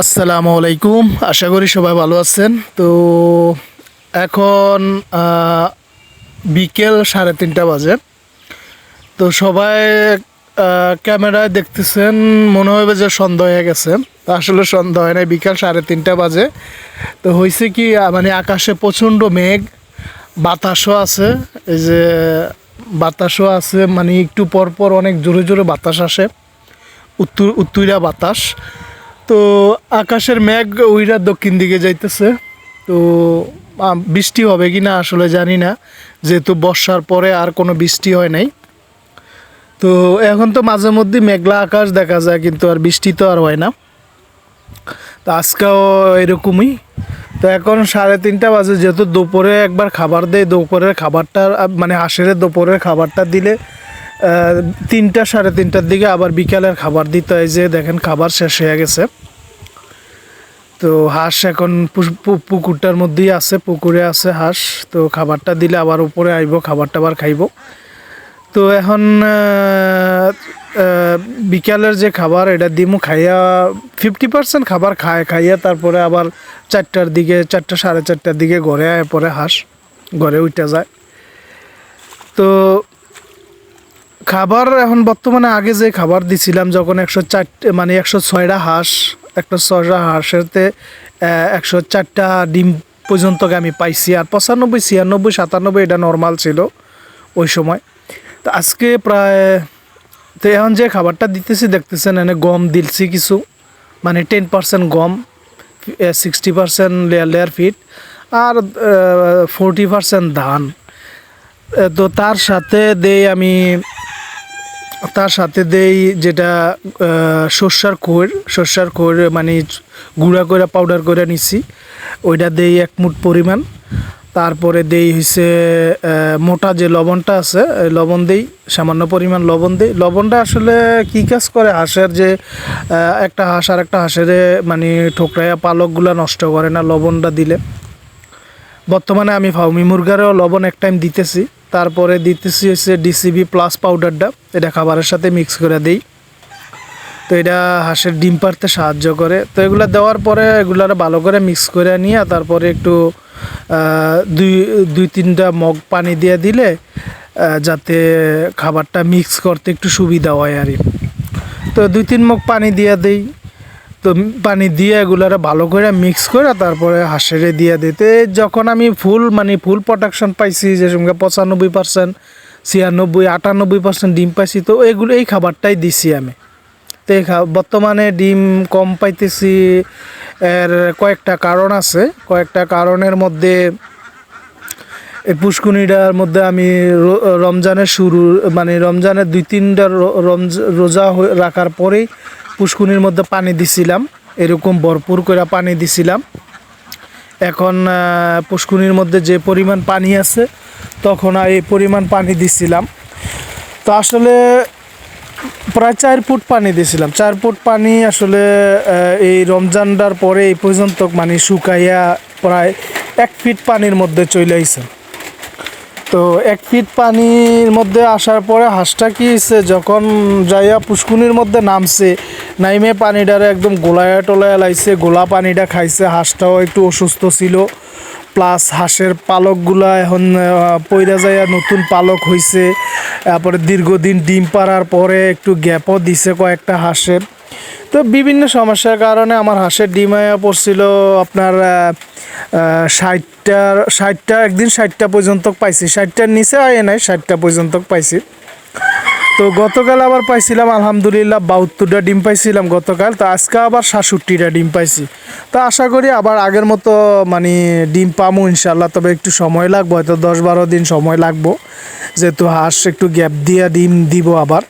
আসসালামু আলাইকুম। আশা করি সবাই ভালো আছেন। তো এখন বিকেল সাড়ে তিনটা বাজে। তো সবাই ক্যামেরায় দেখতেছেন, মনে হবে যে সন্ধ্যা হয়ে গেছে। আসলে সন্ধ্যা হয় না বিকাল সাড়ে তিনটা বাজে। তো হয়েছে কি মানে আকাশে প্রচণ্ড মেঘ, বাতাসও আছে। এই যে বাতাসও আছে মানে একটু পর পর অনেক জোরে জোরে বাতাস আসে। উত্তর উত্তরা বাতাস। তো আকাশের মেঘ ওইরা দক্ষিণ দিকে যাইতেছে। তো বৃষ্টি হবে কি না আসলে জানি না। যেহেতু বর্ষার পরে আর কোনো বৃষ্টি হয় নাই। তো এখন তো মাঝে মধ্যে মেঘলা আকাশ দেখা যায়, কিন্তু আর বৃষ্টি তো আর হয় না। তো আজকেও এরকমই। তো এখন সাড়ে তিনটা বাজে, যেহেতু দুপুরে একবার খাবার দেয়, দুপুরের খাবারটা মানে হাঁসের দুপুরের খাবারটা দিলে তিনটা সাড়ে তিনটার দিকে আবার বিকালের খাবার দিতে হয় যে দেখেন খাবার শেষ হয়ে গেছে। তো হাঁস এখন পুকুরটার মধ্যেই আছে, পুকুরে আছে হাঁস। তো খাবারটা দিলে আবার উপরে আইব, খাবারটা আবার খাইব। তো এখন বিকালের যে খাবার, এটা দিমু খাইয়া ফিফটি পার্সেন্ট খাবার খায়, খাইয়া তারপরে আবার চারটার দিকে, চারটা সাড়ে চারটার দিকে ঘরে আয় পরে হাঁস, ঘরে উঠে যায়। তো খাবার এখন বর্তমানে আগে যে খাবার দিছিলাম, যখন একশো চারটে মানে একশো ছয়টা হাঁস একটা ছয়টা হাঁসেরতে একশো চারটা ডিম পর্যন্ত আমি পাইছি। আর পঁচানব্বই, ছিয়ানব্বই, সাতানব্বই এটা নর্মাল ছিল ওই সময়। তো আজকে প্রায়, তো এখন যে খাবারটা দিতেছি, দেখতেছেন এনে গম দিলছি কিছু মানে টেন পার্সেন্ট গম sixty percent layer layer fit আর ফোরটি পার্সেন্ট ধান। তো তার সাথে দেই আমি তার সাথে দেই যেটা সর্ষার খোর সর্ষার খোর মানে গুঁড়া করে পাউডার করে নিছি। ওইটা দেই এক মুঠ পরিমাণ। তারপরে দেই হইছে মোটা যে লবণটা আছে লবণ দেই, সামান্য পরিমাণ লবণ দেই। লবণটা আসলে কি কাজ করে? হাঁসের যে একটা হাঁস আর একটা হাঁসের মানে ঠোকরাইয়া পালকগুলা নষ্ট করে না লবণটা দিলে। বর্তমানে আমি ফাউমি মুরগারও লবণ এক টাইম দিতেছি। তারপরে দিতেছি হচ্ছে ডিসিবি প্লাস পাউডারটা এটা খাবারের সাথে মিক্স করে দিই। তো এটা হাঁসের ডিম পারতে সাহায্য করে। তো এগুলো দেওয়ার পরে এগুলার ভালো করে মিক্স করে নিয়ে, তারপরে একটু দুই দুই, তিনটা মগ পানি দিয়ে দিলে যাতে খাবারটা মিক্স করতে একটু সুবিধা হয় আর তো দুই, তিন মগ পানি দিয়ে দিই। তো পানি দিয়ে এগুলারে ভালো করে মিক্স করে তারপরে হাঁসেরে দিয়ে দিতে। যখন আমি ফুল মানে ফুল প্রোটেকশন পাইছি, যে সঙ্গে পঁচানব্বই পার্সেন্ট ছিয়ানব্বই, আটানব্বই পার্সেন্ট ডিম পাইছি, তো এগুলো, এই খাবারটাই দিছি আমি। তো এই বর্তমানে ডিম কম পাইতেছি, এর কয়েকটা কারণ আছে। কয়েকটা কারণের মধ্যে, এই পুষ্কুনিটার মধ্যে আমি রমজানের শুরু মানে রমজানের দুই তিনটা রমজ- রোজা রাখার পরেই পুষ্কুনির মধ্যে পানি দিছিলাম, এরকম ভরপুর করে পানি দিছিলাম। এখন পুষ্কুনির মধ্যে যে পরিমাণ পানি আছে, তখন এই পরিমাণ পানি দিছিলাম। তো আসলে প্রায় চার ফুট পানি দিয়েছিলাম চার ফুট পানি আসলে এই রমজানটার পরে এই পর্যন্ত মানে শুকাইয়া প্রায় এক ফিট পানির মধ্যে চলে আইছে তো এক ফিট পানির মধ্যে আসার পরে হাঁসটা কি হয়েছে? যখন যাইয়া পুষ্কুনির মধ্যে নামছে, নাইমে পানিটারে একদম গোলায়া টোলায়া লাইছে গোলা পানিটা খাইছে, হাঁসটাও একটু অসুস্থ ছিল। প্লাস হাঁসের পালকগুলা এখন পইরা যাইয়া নতুন পালক হইছে। তারপরে দীর্ঘদিন ডিম পাড়ার পরে একটু গ্যাপও দিছে কয়েকটা হাঁসের। তো বিভিন্ন সমস্যার কারণে আমার হাঁসের ডিম আয়া পড়ছিল আপনার ষাটটা ষাটটা, একদিন ষাটটা পর্যন্ত পাইছি। ষাটটার নিচে আয় নাই, ষাটটা পর্যন্ত পাইছি। তো গতকাল আবার পাইছিলাম, আলহামদুলিল্লাহ বাহাত্তরটা ডিম পাইছিলাম গতকাল। তো আজকে আবার সাতষট্টিটা ডিম পাইছি। তো আশা করি আবার আগের মতো মানে ডিম পামো ইনশাল্লাহ তবে একটু সময় লাগবো, হয়তো দশ বারো দিন সময় লাগবো। যেহেতু হাঁস একটু গ্যাপ দিয়ে ডিম দিব আবার।